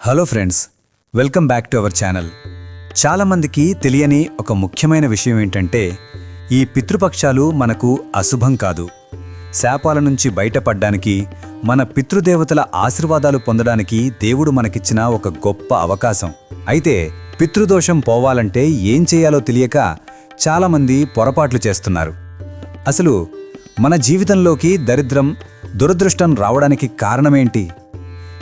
Hello friends welcome back to our channel చాలామందికి తెలియని ఒక ముఖ్యమైన విషయం ఏంటంటే ఈ పితృపక్షాలు మనకు అశుభం కాదు. శాపాల నుంచి బయటపడ్డానికి మన పితృదేవతల ఆశీర్వాదాలు పొందడానికి దేవుడు మనకిచ్చిన ఒక గొప్ప అవకాశం. అయితే పితృదోషం పోవాలంటే ఏం చేయాలో తెలియక చాలామంది పొరపాట్లు చేస్తున్నారు. అసలు మన జీవితంలోకి దరిద్రం దురదృష్టం రావడానికి కారణమేంటి?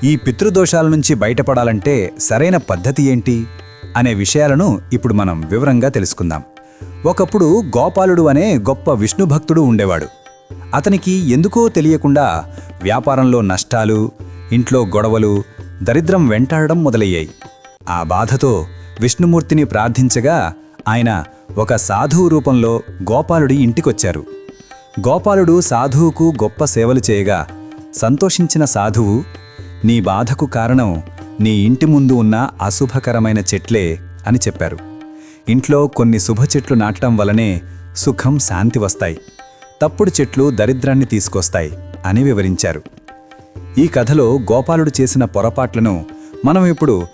ఈ పితృదోషాల నుంచి బయటపడాలంటే సరైన పద్ధతి ఏంటి అనే విషయాలను ఇప్పుడు మనం వివరంగా తెలుసుకుందాం. ఒకప్పుడు గోపాలుడు అనే గొప్ప విష్ణు భక్తుడు ఉండేవాడు. అతనికి ఎందుకో తెలియకుండా వ్యాపారంలో నష్టాలు ఇంట్లో గొడవలు దరిద్రం వెంటాడడం మొదలయ్యాయి. ఆ బాధతో విష్ణుమూర్తిని ప్రార్థించగా ఆయన ఒక సాధువు రూపంలో గోపాలుడి ఇంటికొచ్చారు. గోపాలుడు సాధువుకు గొప్ప సేవలు చేయగా సంతోషించిన సాధువు నీ బాధకు కారణం నీ ఇంటి ముందు ఉన్న అశుభకరమైన చెట్లే అని చెప్పారు. ఇంట్లో కొన్ని శుభ చెట్లు నాటడం వలనే సుఖం శాంతి వస్తాయి. తప్పుడు చెట్లు దరిద్రాన్ని తీసుకొస్తాయి అని వివరించారు. ఈ కథలో గోపాలుడు చేసిన పొరపాట్లను మనం ఇప్పుడు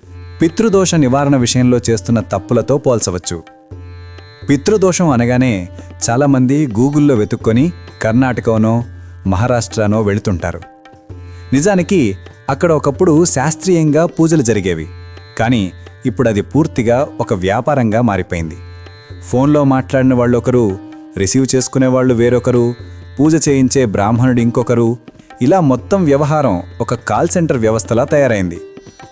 పితృదోష నివారణ విషయంలో చేస్తున్న తప్పులతో పోల్చవచ్చు. పితృదోషం అనగానే చాలామంది గూగుల్లో వెతుక్కొని కర్ణాటకనో మహారాష్ట్రనో వెళుతుంటారు. నిజానికి అక్కడ ఒకప్పుడు శాస్త్రీయంగా పూజలు జరిగేవి. కానీ ఇప్పుడు అది పూర్తిగా ఒక వ్యాపారంగా మారిపోయింది. ఫోన్లో మాట్లాడిన వాళ్ళొకరు రిసీవ్ చేసుకునే వాళ్ళు వేరొకరు పూజ చేయించే బ్రాహ్మణుడు ఇంకొకరు ఇలా మొత్తం వ్యవహారం ఒక కాల్ సెంటర్ వ్యవస్థలా తయారైంది.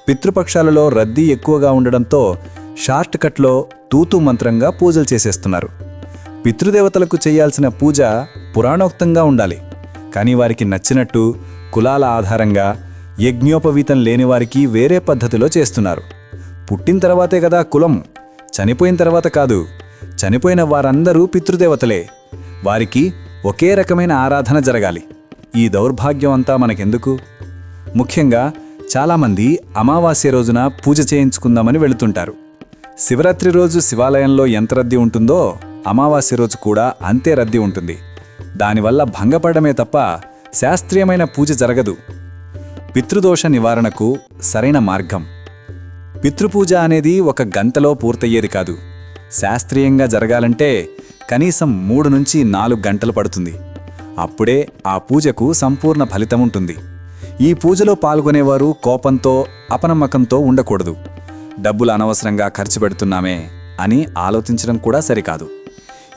పితృపక్షాలలో రద్దీ ఎక్కువగా ఉండడంతో షార్ట్ కట్లో తూతు మంత్రంగా పూజలు చేసేస్తున్నారు. పితృదేవతలకు చేయాల్సిన పూజ పురాణోక్తంగా ఉండాలి. కానీ వారికి నచ్చినట్టు కులాల ఆధారంగా యజ్ఞోపవీతం లేనివారికి వేరే పద్ధతిలో చేస్తున్నారు. పుట్టిన తర్వాతే కదా కులం చనిపోయిన తర్వాత కాదు చనిపోయిన వారందరూ పితృదేవతలే. వారికి ఒకే రకమైన ఆరాధన జరగాలి. ఈ దౌర్భాగ్యం అంతా మనకెందుకు? ముఖ్యంగా చాలామంది అమావాస్య రోజున పూజ చేయించుకుందామని వెళుతుంటారు. శివరాత్రి రోజు శివాలయంలో ఎంత రద్దీ ఉంటుందో అమావాస్య రోజు కూడా అంతే రద్దీ ఉంటుంది. దానివల్ల భంగపడమే తప్ప శాస్త్రీయమైన పూజ జరగదు. పితృదోష నివారణకు సరైన మార్గం. పితృపూజ అనేది ఒక గంటలో పూర్తయ్యేది కాదు. శాస్త్రీయంగా జరగాలంటే కనీసం మూడు నుంచి నాలుగు గంటలు పడుతుంది. అప్పుడే ఆ పూజకు సంపూర్ణ ఫలితం ఉంటుంది. ఈ పూజలో పాల్గొనేవారు కోపంతో అపనమ్మకంతో ఉండకూడదు. డబ్బులు అనవసరంగా ఖర్చు పెడుతున్నామే అని ఆలోచించడం కూడా సరికాదు.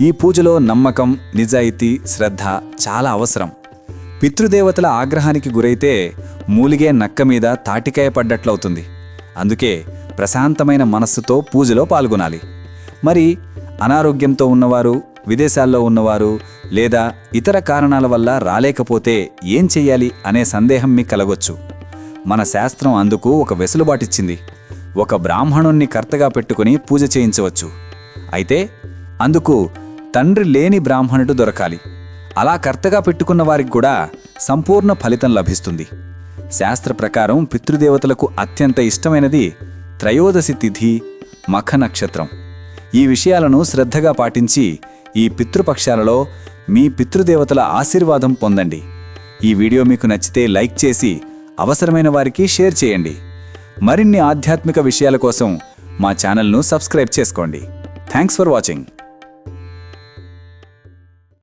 ఈ పూజలో నమ్మకం నిజాయితీ శ్రద్ధ చాలా అవసరం. పితృదేవతల ఆగ్రహానికి గురైతే మూలిగే నక్క మీద తాటికాయ పడ్డట్లవుతుంది. అందుకే ప్రశాంతమైన మనస్సుతో పూజలో పాల్గొనాలి. మరి అనారోగ్యంతో ఉన్నవారు విదేశాల్లో ఉన్నవారు లేదా ఇతర కారణాల వల్ల రాలేకపోతే ఏం చెయ్యాలి అనే సందేహం మీకు కలగొచ్చు. మన శాస్త్రం అందుకు ఒక వెసులుబాటిచ్చింది. ఒక బ్రాహ్మణుణ్ణి కర్తగా పెట్టుకుని పూజ చేయించవచ్చు. అయితే అందుకు తండ్రి లేని బ్రాహ్మణుడు దొరకాలి. అలా కర్తగా పెట్టుకున్న వారికి కూడా సంపూర్ణ ఫలితం లభిస్తుంది. శాస్త్ర ప్రకారం పితృదేవతలకు అత్యంత ఇష్టమైనది త్రయోదశి తిథి మఖ నక్షత్రం. ఈ విషయాలను శ్రద్ధగా పాటించి ఈ పితృపక్షాలలో మీ పితృదేవతల ఆశీర్వాదం పొందండి. ఈ వీడియో మీకు నచ్చితే లైక్ చేసి అవసరమైన వారికి షేర్ చేయండి. మరిన్ని ఆధ్యాత్మిక విషయాల కోసం మా ఛానల్ను సబ్స్క్రైబ్ చేసుకోండి. Thanks for watching.